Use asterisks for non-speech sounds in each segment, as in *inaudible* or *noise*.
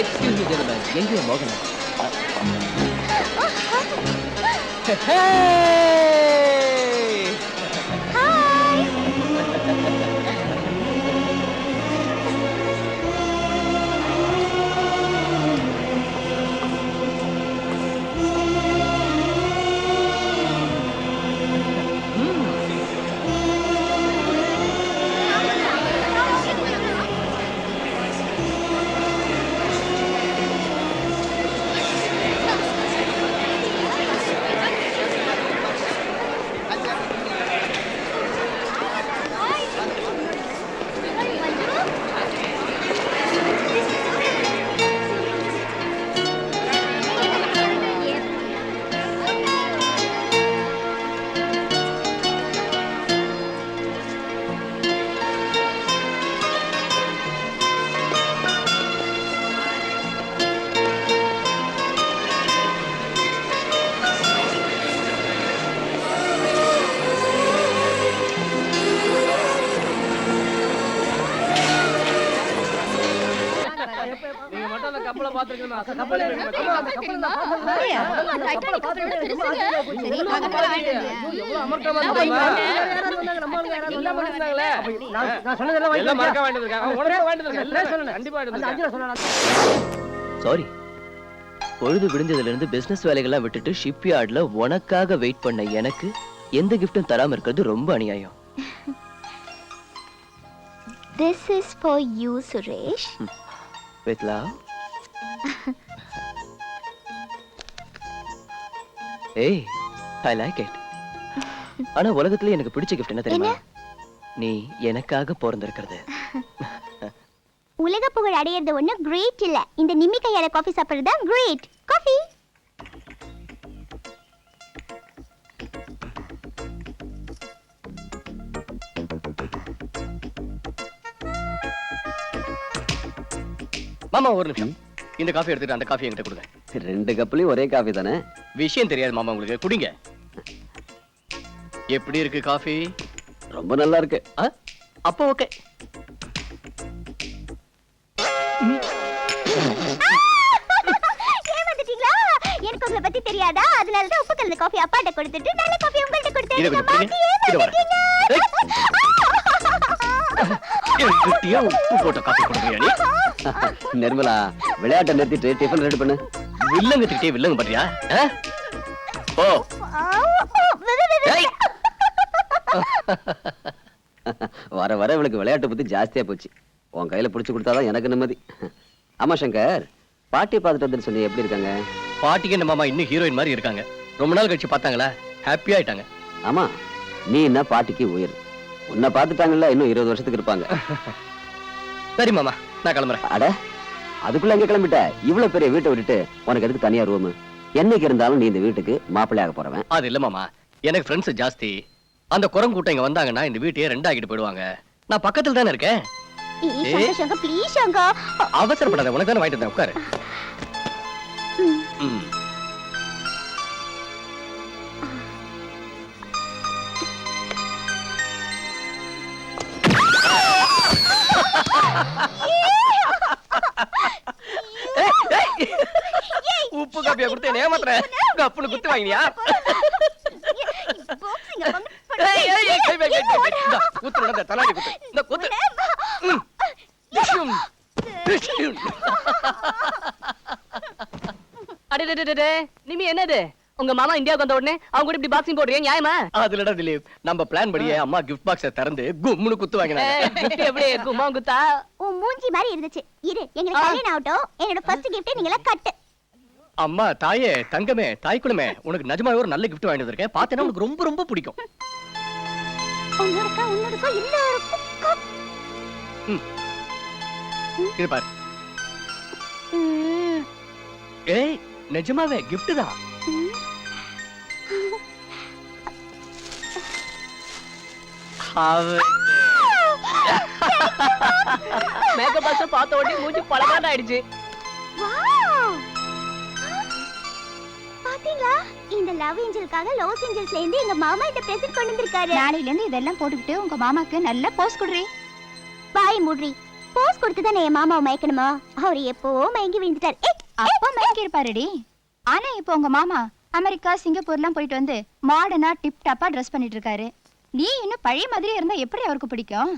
Excuse me gentleman எங்கே மோகன். Sorry பொழுது விடிஞ்சதுல இருந்து பிசினஸ் வேலைகள்லாம் விட்டுட்டு ஷிப் யார்ட்ல உனக்காக வெயிட் பண்ண எனக்கு எந்த கிஃப்டும் தராம இருக்கிறது ரொம்ப அநியாயம் This is for you, Suresh. With love ஏய் ஐ லைக் இட் ஆனா உலகத்துல எனக்கு பிடிச்ச கிஃப்ட் என்ன தெரியுமா? நீ எனக்காக பிறந்திருக்கிறது. உலக புகழ் அடையிறது ஒண்ணு கிரேட் இல்ல. இந்த நிம்மி கையால காஃபி சாப்பிடுறது தான் கிரேட் காஃபி மாமா ஒரு நிமிஷம். இந்த காஃபி எடுத்துட்டு அந்த காஃபி என்கிட்ட கொடுங்க. ரெண்டு கப்லயும் ஒரே காஃபி தானே? விஷயம் தெரியாது மாமா உங்களுக்கு. குடிங்க. எப்படி இருக்கு காஃபி ரொம்ப நல்லா இருக்கு. அப்போ ஓகே ஏமாந்துட்டீங்களா எனக்கு உங்களை பத்தி தெரியாதா? அதனால தான் உப்பு கலந்த காஃபி அப்பாட்ட கொடுத்துட்டு நல்ல காஃபி உங்கள்ட்ட கொடுத்தேன். உப்பு போட்ட காஃபி கொடுக்குறியா நீ? *laughs* நிர்மலா விளையாட்டை நிறுத்திட்டு டிஃபன் ரெடி பண்ணு. வில்லங்க திட்டே வில்லங்க பண்றியா? ஓ. *laughs* வர வர இவளுக்கு விளையாட்டு பத்தி ஜாஸ்தியா போச்சு. உன் கையில பிடிச்சு கொடுத்தாதான் எனக்கு நிம்மதி. ஆமா சங்கர். பாட்டி பார்த்துட்டு வந்து சொல்லி எப்படி இருக்காங்க? பாட்டிக்கு என்ன மாமா இன்னும் ஹீரோயின் மாதிரி இருக்காங்க. ரொம்ப நாள் கழிச்சு பார்த்தாங்களா? ஹாப்பி ஆயிட்டாங்க. ஆமா நீ என்ன பாட்டிக்கு உயிர்? உன்னை பார்த்துட்டாங்கல்ல இன்னும் இருபது வருஷத்துக்கு இருப்பாங்க. *laughs* சரி மாமா. நான் கிளம்புறேன். அட அதுக்குள்ள எங்க கிளம்பிட்ட? இவ்வளவு பெரிய வீட்டை விட்டுட்டு உனக்கு எதுக்கு தனியா ரூம் என்னைக்கு இருந்தாலும் நீ இந்த வீட்டுக்கு மாப்பிள்ளையாக போறவன். அது இல்ல மாமா. எனக்கு ஃப்ரெண்ட்ஸ் ஜாஸ்தி. அந்த குரங்கூட்டம் இங்க வந்தாங்கன்னா இந்த வீட்டையே ரெண்டாக்கிட்டு போயிடுவாங்க. நான் பக்கத்துல தானே இருக்கேன். அவசரப்படாத உனக்கு தானே வாங்கிட்டு உட்காரு. காப்பியா கொடுத்து என்ன ஏமாத்துறேன் கப்புனு குத்து வாங்கினியா? குத்து நடந்த தலாடி குத்து. இந்த குத்து. நிமி என்னது? உங்க மாமா இந்தியாவுக்கு வந்த உடனே அவங்க கூட இப்படி பாக்ஸிங் போடுறீங்க நியாயமா? அதுலடா திலீப். நம்ம பிளான் படியே அம்மா கிஃப்ட் பாக்ஸ திறந்து கும்முனு குத்து வாங்கினாங்க. எப்படி? கும்மா குத்தா? உன் மூஞ்சி மாதிரி இருந்துச்சு. இரு எங்களுக்கு கல்யாணம் ஆகட்டும். என்னோட ஃபர்ஸ்ட் கிஃப்ட் நீங்க எல்லாம் கட்டு. அம்மா தாயே தங்கமே தாய் குலமே உனக்கு நிஜமாவே ஒரு நல்ல gift வாங்கிட்டு வந்திருக்கேன். பார்த்தேன்னா உனக்கு ரொம்ப ரொம்ப பிடிக்கும். இது பாரு. ஏய் நிஜமாவே gift தான். மேக்கப் பாக்ஸ் *laughs* பார்த்த உடனே மூஞ்சி பழகான ஆயிடுச்சு! பாத்தீங்களா? இந்த லவ் ஏஞ்சலுக்காக லாஸ் ஏஞ்சல்ஸ்ல இருந்து எங்க மாமா இந்த பிரசன்ட் கொண்டு வந்திருக்காரு. நாளையில இருந்து இதெல்லாம் போட்டுக்கிட்டு உங்க மாமாக்கு நல்ல போஸ் குடுறி பாய் முட்ரி போஸ் கொடுத்து தானே என் மாமாவை மயக்கணுமா? அவர் எப்பவோ மயங்கி விழுந்துட்டார். அப்போ மயங்கி இருப்பாருடி ஆனா இப்போ உங்க மாமா அமெரிக்கா சிங்கப்பூர்லாம் போயிட்டு வந்து மாடர்னா டிப் டாப்பா ட்ரெஸ் பண்ணிட்டு இருக்காரு நீ இன்னும் பழைய மாதிரி இருந்தா எப்படி அவருக்கு பிடிக்கும்?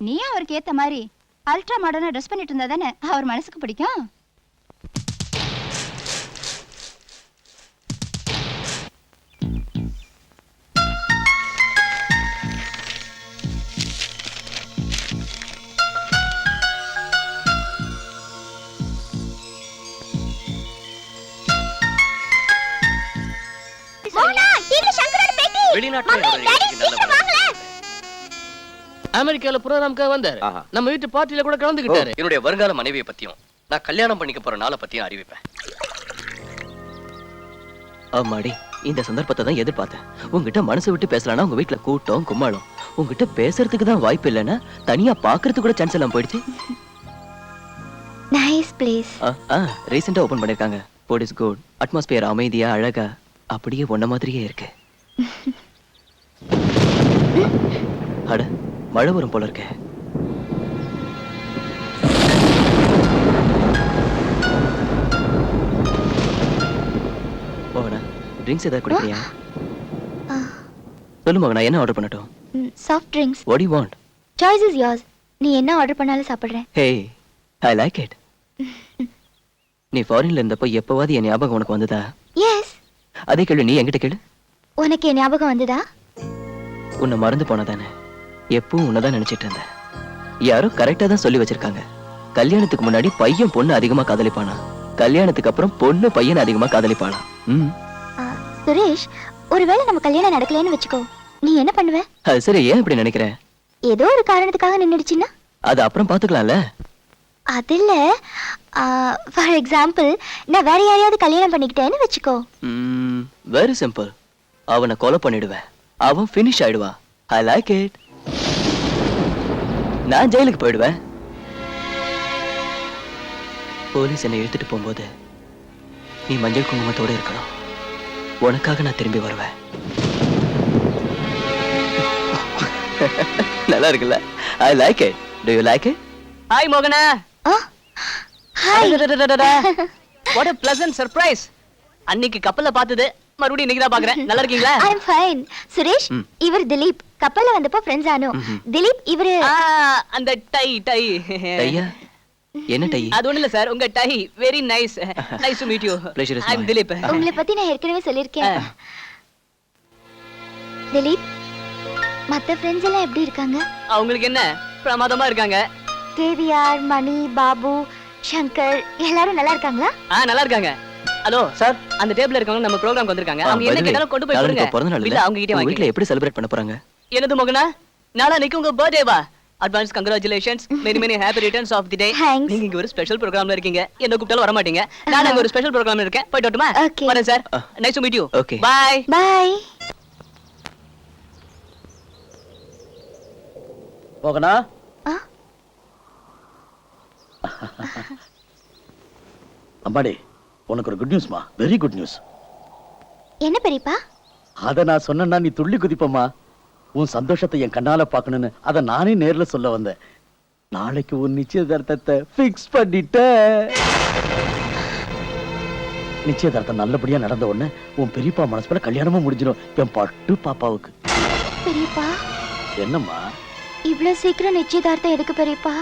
நீ அவருக்கு ஏத்த மாதிரி அல்ட்ரா மாடர்னா ட்ரெஸ் பண்ணிட்டு இருந்தா தானே அவர் மனசுக்கு பிடிக்கும்? அமெரிக்கால ப்ரோக்ராம்க்காக வந்தாரு. நம்ம வீட்டு பார்ட்டியில கூட கலந்துக்கிட்டாரு. என்னுடைய வருங்கால மனைவியை பத்தியும் நான் கல்யாணம் பண்ணிக்க போற நாளை பத்தியும் அறிவிப்பேன். ஆமாடி இந்த சந்தர்ப்பத்தை தான் எதிர்பார்த்தேன். உங்ககிட்ட மனசு விட்டு பேசலாம்னா உங்க வீட்ல கூட்டம் கும்மாளம். உங்ககிட்ட பேசுறதுக்கு தான் வாய்ப்பு இல்லைன்னா தனியா பாக்குறதுக்கு கூட சான்ஸ் எல்லாம் போயிடுச்சு. நைஸ் பிளேஸ் ரீசெண்டா ஓபன் பண்ணிருக்காங்க. ஃபுட் இஸ் குட் அட்மாஸ்பியர் அமைதியா அழகா. அப்படியே ஒன்ன மாதிரியே இருக்கு. *laughs* அட மழை வரும் போல இருக்கே. மோகனா ட்ரிங்க்ஸ் ஏதாவது குடிக்கிறியா? சொல்லு மோகனா என்ன ஆர்டர் பண்ணட்டும்? Soft drinks what you want choice is yours. நீ என்ன ஆர்டர் பண்ணாலும் சாப்பிடுறேன். ஹே ஐ லைக் இட் நீ ஃபாரின்ல இருந்தப்போ எப்பவாவது என் ஞாபகம் உனக்கு வந்ததா? எஸ் அதே கேளு நீ என்கிட்ட கேளு. உனக்கு என் ஞாபகம் வந்ததா? உன்னை மறந்து போனதானே? எப்பவும் உன்னதான் நினைச்சிட்டு இருந்தேன். யாரோ கரெக்டா தான் சொல்லி வச்சிருக்காங்க. கல்யாணத்துக்கு முன்னாடி பையன் பொண்ணு அதிகமா காதலிப்பானா? கல்யாணத்துக்கு அப்புறம் பொண்ணு பையன் அதிகமா காதலிப்பானா ம். சுரேஷ் ஒருவேளை நம்ம கல்யாணம் நடக்கலைன்னு வச்சுக்கோ. நீ என்ன பண்ணுவ? அது சரி ஏன் இப்படி நினைக்கிற? ஏதோ ஒரு காரணத்துக்காக நின்னுடுச்சுன்னா? அது அப்புறம் பாத்துக்கலாம்ல அது இல்ல ஃபார் எக்ஸாம்பிள் நான் வேற யாரையாவது கல்யாணம் பண்ணிக்கிட்டேன்னு வச்சுக்கோ. வெரி சிம்பிள் அவனை கொலை பண்ணிடுவேன். அவன் ஃபினிஷ் ஆயிடுவான் ஐ லைக் இட் நான் ஜெயிலுக்கு போயிடுவேன். போலீஸ் என்னை இழுத்துட்டு போகும்போது நீ மஞ்சள் குங்குமத்தோட இருக்கணும். உனக்காக நான் திரும்பி வருவேன். *laughs* நல்லா இருக்குல்ல? I like it to you like it hi மோகனா. Hi what *laughs* a pleasant surprise அன்னைக்கு கப்பல்ல பார்த்தது மறுபடியும் இன்னைக்கு தான் பாக்குறேன். *laughs* நல்லா இருக்கீங்களா? I am fine Suresh. இவர் திலீப். கப்பல்ல வந்தப்போ ஃப்ரெண்ட்ஸ் ஆனோம். திலீப் இவரு அந்த டை டை. டையா? என்ன டை? அது ஒண்ணு இல்ல சார் உங்க tie. Very nice nice to meet you I am mine. Dilip. உங்களை பத்தி நான் ஏற்கனவே சொல்லியிருக்கேன். திலீப் மத்த ஃப்ரெண்ட்ஸ் எல்லாம் எப்படி இருக்காங்க? அவங்களுக்கு என்ன? பிரமாதமா இருக்காங்க. கேவிஆர் மணி பாபு சங்கர் எல்லாரும் நல்லா இருக்காங்களா? ஆ நல்லா இருக்காங்க. ஹலோ சார் அந்த டேபிள்ல இருக்கவங்க நம்ம ப்ரோகிராம்க்கு வந்திருக்காங்க. அவங்க என்ன கேட்டாலும் கொண்டு போய் கொடுங்க. பிறந்த நாள் இல்ல. அவங்க கிட்ட வாங்கி வீட்ல எப்படி செலிப்ரேட் பண்ண போறாங்க? என்னது மகனா? நாளைக்கு உங்க பர்த்டேவா advance congratulations many many happy returns of the day. நீங்க இங்க ஒரு ஸ்பெஷல் ப்ரோகிராம்ல இருக்கீங்க. என்ன கூப்பிட்டாலும் வர மாட்டீங்க. நான் அங்க ஒரு ஸ்பெஷல் ப்ரோகிராம்ல இருக்கேன். போயிட்டு வரட்டுமா. வரேன் sir. Nice to meet you. Bye bye போகனா அம்மாடி உனக்கு ஒரு குட் நியூஸ்மா வெரி குட் நியூஸ் என்ன பெரியப்பா? அத நான் சொன்னேன்னா நீ துள்ளி குதிப்பம்மா. உன் சந்தோஷத்தை என் கண்ணால பார்க்கணும்னு அத நானே நேர்ல சொல்ல வந்தேன். நாளைக்கு உன் நிச்சயதார்த்தத்தை ஃபிக்ஸ் பண்ணிட்டேன். நிச்சயதார்த்தம் நல்லபடியா நடந்த உடனே உன் பெரியப்பா மனசுல கல்யாணமும் முடிஞ்சிடும். என் பட்டு பாப்பாவுக்கு. பெரியப்பா? என்னம்மா? இவ்ளோ சீக்கிரம் நிச்சயதார்த்தம் எதுக்கு பெரியப்பா?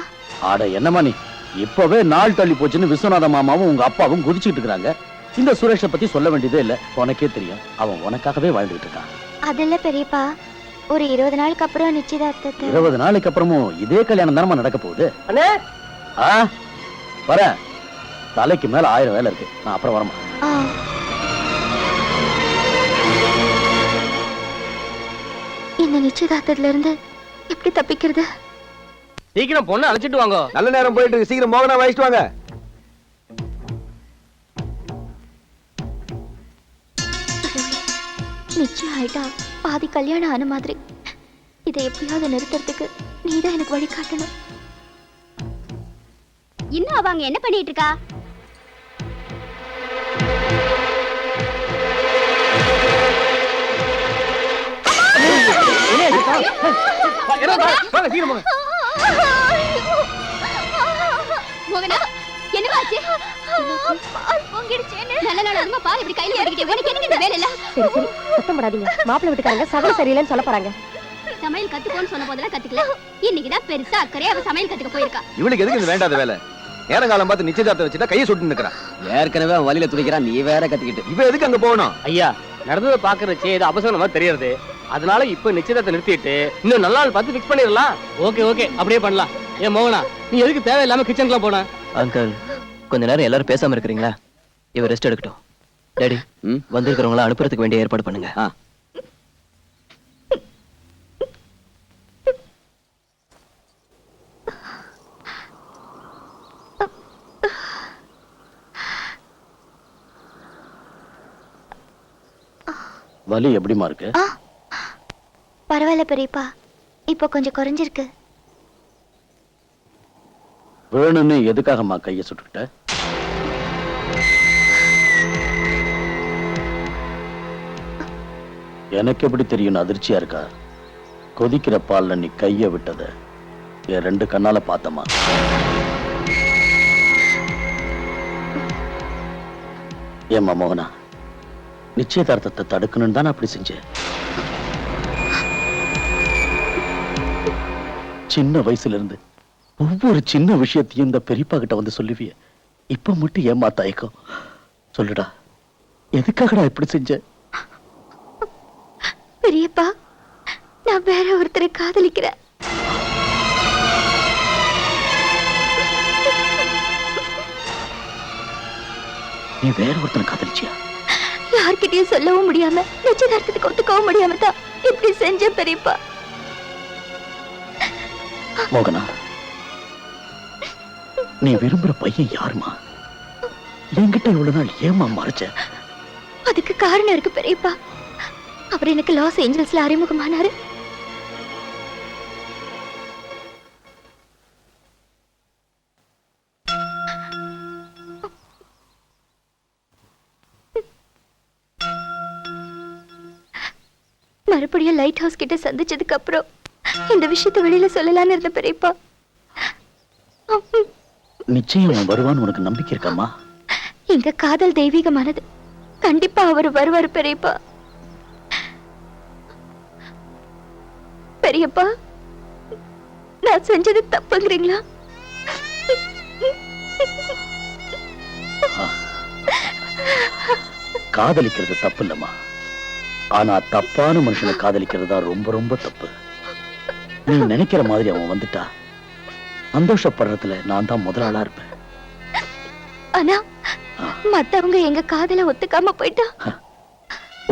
ஆட என்னம்மா நீ? இப்பவே நாள் தள்ளி போச்சுன்னு விஸ்வநாத மாமாவும் உங்க அப்பாவும் குதிச்சுட்டு இருக்காங்க இந்த சுரேஷை பத்தி சொல்ல வேண்டியதே இல்ல. உனக்கே தெரியும். அவன் உனக்காகவே வாழ்ந்துட்டு இருக்கான். அதில்ல பெரியப்பா ஒரு இருபது நாளுக்கு அப்புறம் நிச்சயதார்த்தத்தை. இருபது நாளைக்கு அப்புறமும் இதே கல்யாணம் தானமா நடக்க போகுது? அண்ணே! ஆ? வரேன் தலைக்கு மேல ஆயிரம் வேலை இருக்கு. நான் அப்புறம் வரமா. இந்த நிச்சயதார்த்தத்துல இருந்து எப்படி தப்பிக்கிறது? சீக்கிரம் பொண்ணு அழைச்சிட்டு வாங்க நல்ல நேரம் போயிட்டு இருக்கு சீக்கிரம் மோகனா வயசிட்டு வாங்க நிச்சயம் ஆயிட்டா பாதி கல்யாணம் ஆன மாதிரி இதை எப்படியாவது நிறுத்துறதுக்கு நீதான் எனக்கு வழி காட்டணும் இன்னும் அவங்க என்ன பண்ணிட்டு இருக்கா வாங்க மோகனா என்னவாச்சு பொங்கிடுச்சேன்னு. சரியில்லைன்னு சொல்ல போறாங்க. சமையல் கத்துக்கோன்னு சொன்ன போதெல்லாம் இன்னைக்கு தான் பெருசா அக்கறையா சமையல் கத்துக்க போயிருக்கா. இவளுக்கு எதுக்கு வேண்டாத வேலை? நேரங்காலம் பார்த்து நிச்சயதார்த்தம் வச்சுட்டா கையை சுட்டு நிக்கிறான். ஏற்கனவே வழியில துடிக்கிறான் நீ வேற கத்துக்கிட்டு. இவ அங்க போகணும்? ஐயா நடந்ததை பாக்குறச்சே இது அபசகனமா தெரியறது. அதனால இப்ப நிச்சயத்தை நிறுத்திட்டு இன்னும் நல்ல நாள் பார்த்து ஃபிக்ஸ் பண்ணிடலாம். ஓகே ஓகே அப்படியே பண்ணலாம். ஏ மோகனா நீ எதுக்கு தேவையில்லாம கிச்சனுக்குலாம் போன? அங்கிள் கொஞ்ச நேரம் எல்லாரும் பேசாம இருக்கிறீங்களா? இவர் ரெஸ்ட் எடுக்கட்டும். டேடி வந்திருக்கிறவங்கள அனுப்புறதுக்கு வேண்டிய ஏற்பாடு பண்ணுங்க. ஆ. வலி எப்படிமா இருக்கு? பரவாயில்ல பெரியப்பா. இப்போ கொஞ்சம் குறைஞ்சிருக்கு. வேணும்னு எதுக்காகம்மா கையை சுட்டுக்கிட்ட? எனக்கு எப்படி தெரியும் அதிர்ச்சியா இருக்கா? கொதிக்கிற பால்ல நீ கைய விட்டத என் ரெண்டு கண்ணால பார்த்தமா ஏம்மா மோகனா நிச்சயதார்த்தத்தை தடுக்கணும்னு தானே அப்படி செஞ்சேன் சின்ன வயசுல இருந்து ஒவ்வொரு சின்ன விஷயத்தையும் இந்த பெரியப்பா கிட்ட வந்து சொல்லுவிய. இப்ப மட்டும் ஏமா தயக்கம் சொல்லுடா எதுக்காகடா இப்படி செஞ்ச? பெரியப்பா நான் வேற ஒருத்தரை காதலிக்கிறேன். நீ வேற ஒருத்தனை காதலிச்சியா? யார்கிட்டயும் சொல்லவும் முடியாம நிச்சயதார்த்தத்துக்கு ஒத்துக்கவும் முடியாம தான் இப்படி செஞ்சேன் பெரியப்பா. மோகனா நீ விரும்புற பையன் யாருமா? என்கிட்ட இவ்வளவு நாள் ஏமா மறைச்ச? அதுக்கு காரணம் இருக்கு பெரியப்பா. அவர் எனக்கு லாஸ் ஏஞ்சல்ஸ்ல அறிமுகமானாரு. மறுபடியும் லைட் ஹவுஸ் கிட்ட சந்திச்சதுக்கு அப்புறம் இந்த விஷயத்தை வெளியில சொல்லலாம்னு இருந்த பெரியப்பா. நிச்சயம் அவன் வருவான்னு உனக்கு நம்பிக்கை இருக்காமா எங்க காதல் தெய்வீகமானது. கண்டிப்பா அவர் வருவாரு பெரியப்பா. பெரியப்பா நான் செஞ்சது தப்புங்கிறீங்களா? காதலிக்கிறது தப்பு இல்லம்மா. ஆனா தப்பான மனுஷனை காதலிக்கிறது தான் ரொம்ப ரொம்ப தப்பு. நீ நினைக்கிற மாதிரி அவன் வந்துட்டா. சந்தோஷப்படுறதுல நான் தான் முதலாளா இருப்பேன். ஆனா மத்தவங்க எங்க காதல ஒத்துக்காம போயிட்டா?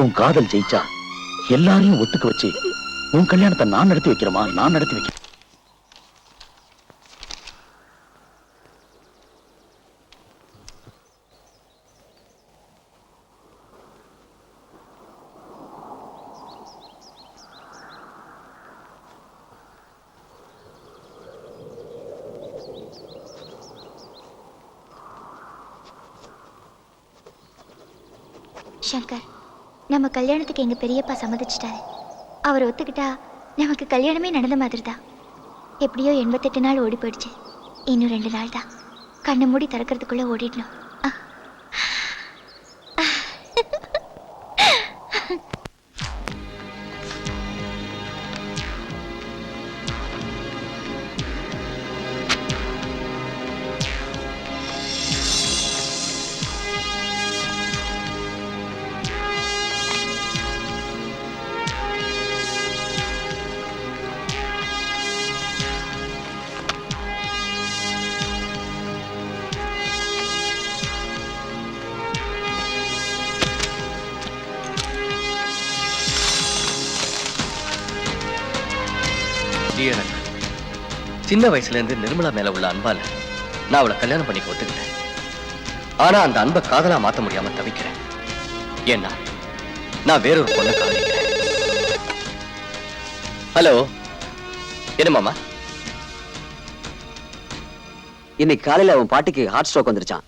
உன் காதல் ஜெயிச்சா எல்லாரையும் ஒத்துக்க வச்சு உன் கல்யாணத்தை நான் நடத்தி வைக்கிறேமா நான் நடத்தி வைக்கிறேன். சங்கர் நம்ம கல்யாணத்துக்கு எங்கள் பெரியப்பா சம்மதிச்சிட்டாரு. அவர் ஒத்துக்கிட்டா நமக்கு கல்யாணமே நடந்த மாதிரி தான் எப்படியோ எண்பத்தெட்டு நாள் ஓடி போயிடுச்சு இன்னும் ரெண்டு நாள் தான் கண்ணை மூடி திறக்கிறதுக்குள்ளே ஓடிடணும். அண்ணா, சின்ன வயசுல இருந்து நிர்மலா மேல உள்ள அன்பால நான் அவளை கல்யாணம் பண்ணிக்க ஒத்துக்கிட்டேன். ஆனா அந்த அன்பை காதலா மாத்த முடியாம தவிக்கிறேன். ஏன்னா நான் வேறொரு பொண்ணை காதலிக்கிறேன். ஹலோ என்ன மாமா? இன்னைக்கு காலையில அவன் பாட்டிக்கு ஹார்ட் ஸ்ட்ரோக் வந்துருச்சான்.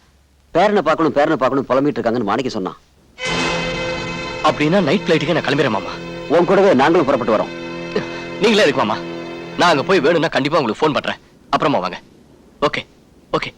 பேரனை பார்க்கணும் பேரனை பார்க்கணும் புலம்பிட்டு இருக்காங்கன்னு மாணிக்க சொன்னான். அப்படின்னா நைட் ஃபிளைட்டுக்கு நான் கிளம்பிடுறேன் மாமா. உன் கூடவே நாங்களும் புறப்பட்டு வரோம். நீங்களே இருக்கு மாமா. நான் அங்க போய் வேணும்னா கண்டிப்பா உங்களுக்கு ஃபோன் பண்றேன். அப்புறமா வாங்க. Okay okay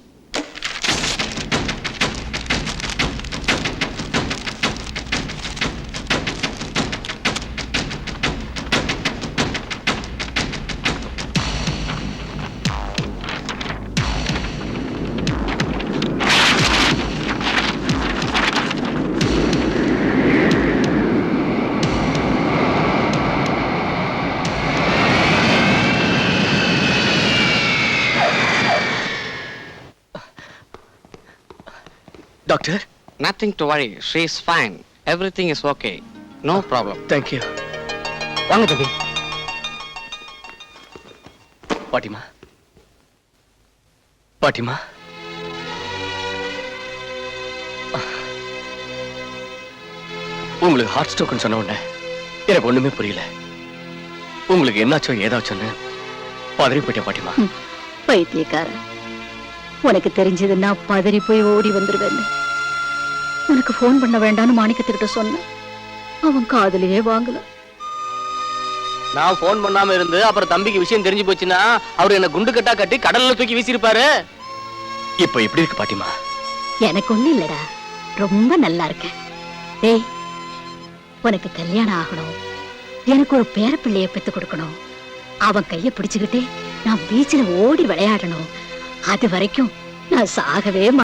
doctor Nothing to worry. She's fine. Everything is okay. No problem. Thank you வாங்க தம்பி பாட்டிமா பாட்டிமா உங்களுக்கு ஹார்ட் ஸ்ட்ரோக்னு சொன்ன உடனே எனக்கு ஒண்ணுமே புரியல உங்களுக்கு என்னாச்சோ ஏதாச்சோன்னு பதறி போயிட்டேன் பாட்டிமா பைத்தியக்கார உனக்கு தெரிஞ்சதுன்னா பதறி போய் ஓடி வந்துருவேன்னு உனக்கு ஃபோன் பண்ண வேண்டாம்னு மாணிக்கத்துக்கிட்ட சொன்னேன். அவன் காதுலயே வாங்கல. நான் போன் பண்ணாம இருந்து அப்புறம் தம்பிக்கு விஷயம் தெரிஞ்சு போச்சுன்னா அவர் என்ன குண்டு கட்டா கட்டி கடல்ல தூக்கி வீசியிருப்பாரு. இப்போ எப்படி இருக்கு பாட்டிமா? எனக்கு ஒண்ணு இல்லடா. ரொம்ப நல்லா இருக்கேன். டேய் உனக்கு கல்யாணம் ஆகணும். எனக்கு ஒரு பேரப்பிள்ளைய பெத்து கொடுக்கணும். அவன் கைய பிடிச்சுக்கிட்டே நான் பீச்சில் ஓடி விளையாடணும். அது வரைக்கும் நான் சாகவே